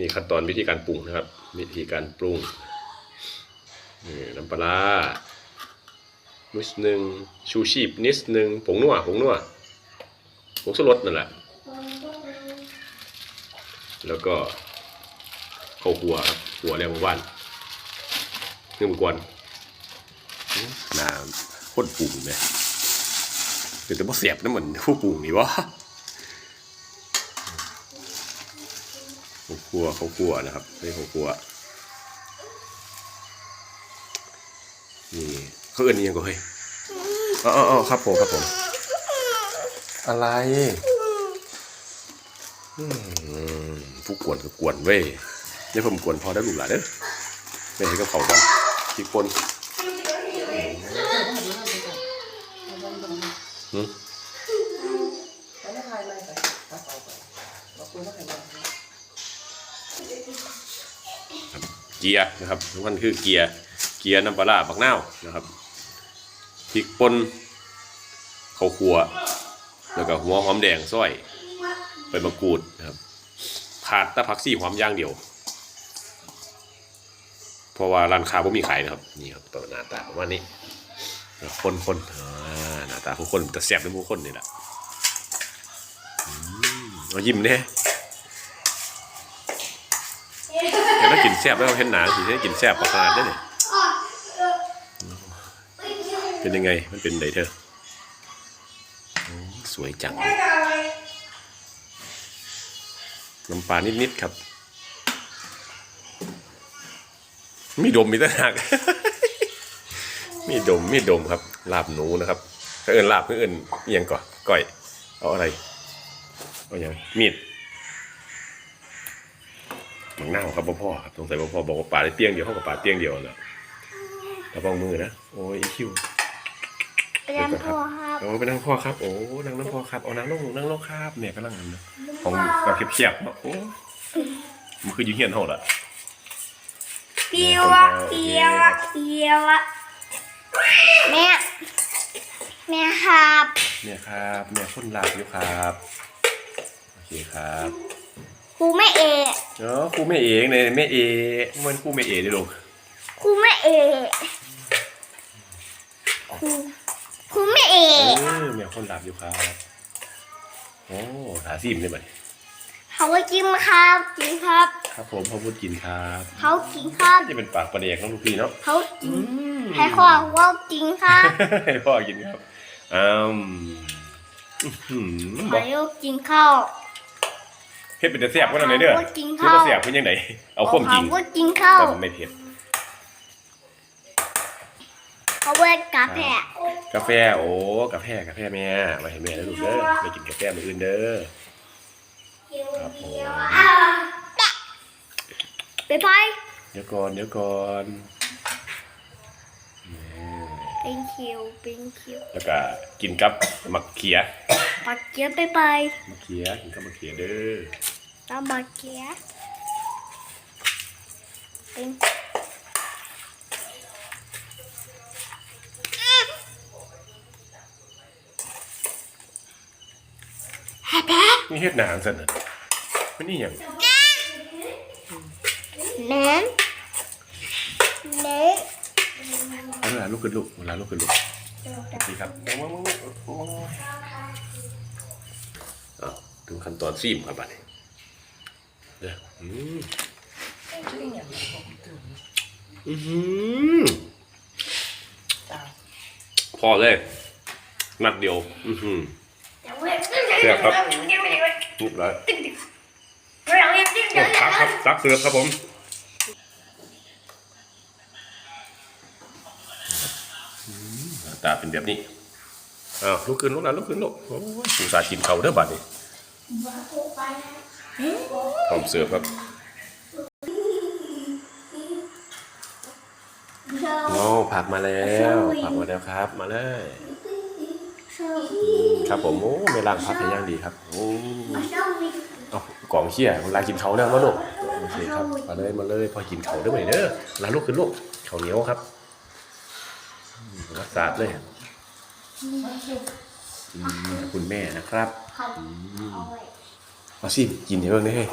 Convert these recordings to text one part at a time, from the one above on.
นี่ขั้นตอนวิธีการปรุงนะครับ วิธีการปรุงนี่น้ำปลาร้านิดนึงชูชีพนิดนึงผงนัวผงนัวผงชูรสนั่นแหละ แล้วก็ข้าวหัวครับหัวแล้วว่านเนื่อมกวนน้ำข้นปรุงเนี่ยเป็นแต่บ่เสียบนะเหมือนผู้ปรุงนี่วะ ข้าวคั่วข้าวคั่วนะครับนี่เขาวคั่วนี่เขาเอิ้นยังก็เฮ้ยอ๋ออ๋อครับผมครับผม อะไรผู้กวนก็กวนเว้ยเดี๋ยผมกวนพอได้ลูกหลานเด้อไม่ให้กับเขากันที่คนหืม เกียร์นะครับทุกท่านคือเกียร์เกียร์น้ำปลาร้าบักนานะครับพริกป่นข้าวคั่วแล้วก็หัวหอมแดงซอยใบมะกรูดนะครับขาดแตะผักซี่หอมย่างเดียว เพราะว่าร้านค้าไม่มีขายนะครับนี่ครับตัวหน้าตาประมาณนี้คนคนๆอ่าหน้าตาคนๆแต่แซ่บเป็นผู้คนนี่แหละอืมเอายิ้มเนี่ย แล้วกินแซ่บแล้วเห็นหนาสิได้กินแซ่บประหารได้เนี่ยเป็นยังไงมันเป็นไดเธอสวยจัง น้ำปลานิด ๆ ครับ มีดมมีตะหากมีดมมีดมครับ ลาบหนูนะครับถ้าเอินลาบถ้าเอินเอียงก่อนก้อย เอาอะไร เอาอย่างมีด มังหน้าวครับพ่อพ่อครับสงสัยพ่อพ่อบอกว่าปลาได้เตี้ยงเดียวเขากับปลาเตี้ยงเดียวแล้วระวังมือนะโอ้ยอีคิวเรียนพ่อครับโอ้ไปนั่งพ่อครับโอ้นั่งนั่งพ่อครับเอานั่งลงนั่งลงครับเนี่ยกำลังนั่นนะของกับเขียบๆเนาะโอ้มันคืออยู่เฮียนเท่าละเปียวอะเปียวอะเปียวอะแม่แม่ครับเนี่ยครับเนี่ยคนหลับอยู่ครับโอเคครับ ครูแม่เอกเนาะครูแม่เอกเนี่ยแม่เอกมันครูแม่เอกดิลูกครูแม่เอกครูครูแม่เอเอกอเนี่ยคนหลับอยู่ครับโอ้หาซิมได้ไหมเขาว่ากินครับกินครับ ครับผมพ่อพูดกินครับเขากินครับจะเป็นปากประเดกน้องลูกพี่เนาะเขากินให้พ่อว่ากินครับให้พ่อกินครับอืมอื้อหือบเขาอกเรียกกินข้าว เฮ็ดเป็นแต่แซ่บก็นั่นเลยเด้อเขากินคือข้าวว่าแซ่บเพิ่นยังไงเอาความจริงเขาว่ากินข้าวแต่มันไม่เผ็ดเขาเวกกาแฟกาแฟโอ้กาแฟกาแฟแม่มาให้แม่แล้วลูกเด้อไม่กินกาแฟมื้ออื่นเด้อครับผมไปไปเดี๋ยวก่อนเดี๋ยวก่อนนี่เป็นคิวเป็นคิวแล้วก็กินกับมะเขียปักเกียไปไปมะเขียกินกับมะเขียเด้อ ตามปักเกียเป็นนี่เฮ็ดหนางซั่นน่ะมันนี่หยังเน้นเน้นเอาเวลาลุกขึ้นลูกเวลาลุกขึ้นลูกดีครับอ้าวถึงขั้นตอนซีมครับบัดนี้ เด้ออืมอือหือพอเลยนัดเดียว อือหือเสียครับรูปแล้วโอ้ตักครับตักเสือครับผมตาเป็นแบบนี้อ้าวลุกขึ้นลุกแล้วลุกขึ้นลุกโอ้ยผู้สาห์กินเขาเด้อบัดนี้ พร้อมเสิร์ฟครับโอ้ผักมาแล้วผักมาแล้วครับ มาเลยครับผมโอ้ไม่ล้างผักให้ย่างดีครับโอ้เอากล่องเชี่ยเวลากินเขาแล้วมาลูกโอเคครับมาเลยมาเลยพอกินเขาได้ไหมเด้อลาลูกขึ้นลูกเขาเหนียวครับอืมรักษาดเลยอืมคุณแม่นะครับ อืมมาสิกินเดี๋ยวเบิ่งได้เฮ้ย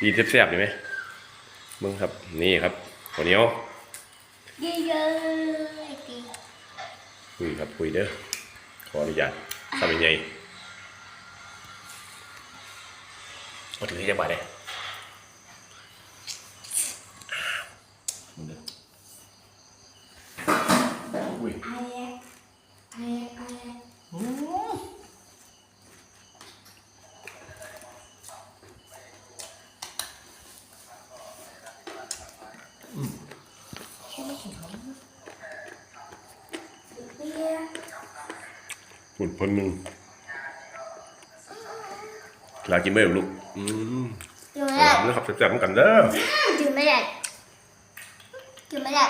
กินแซ่บๆดีไหมมึงครับนี่ครับข้าวเหนียวเยอะๆไอ้ตีคุยครับคุยเด้อขออนุญาตทำยังไงมาถึงที่จังหวัดเลยมึงเด้ออุ้ย ไอ้ไอ้ไอ้ หุ่นคนหนึ่งลากินไม่หรอลูก อืมกินไม่ได้นะครับแซ่บๆเหมือนกันเด้อกินไม่ได้กินไม่ได้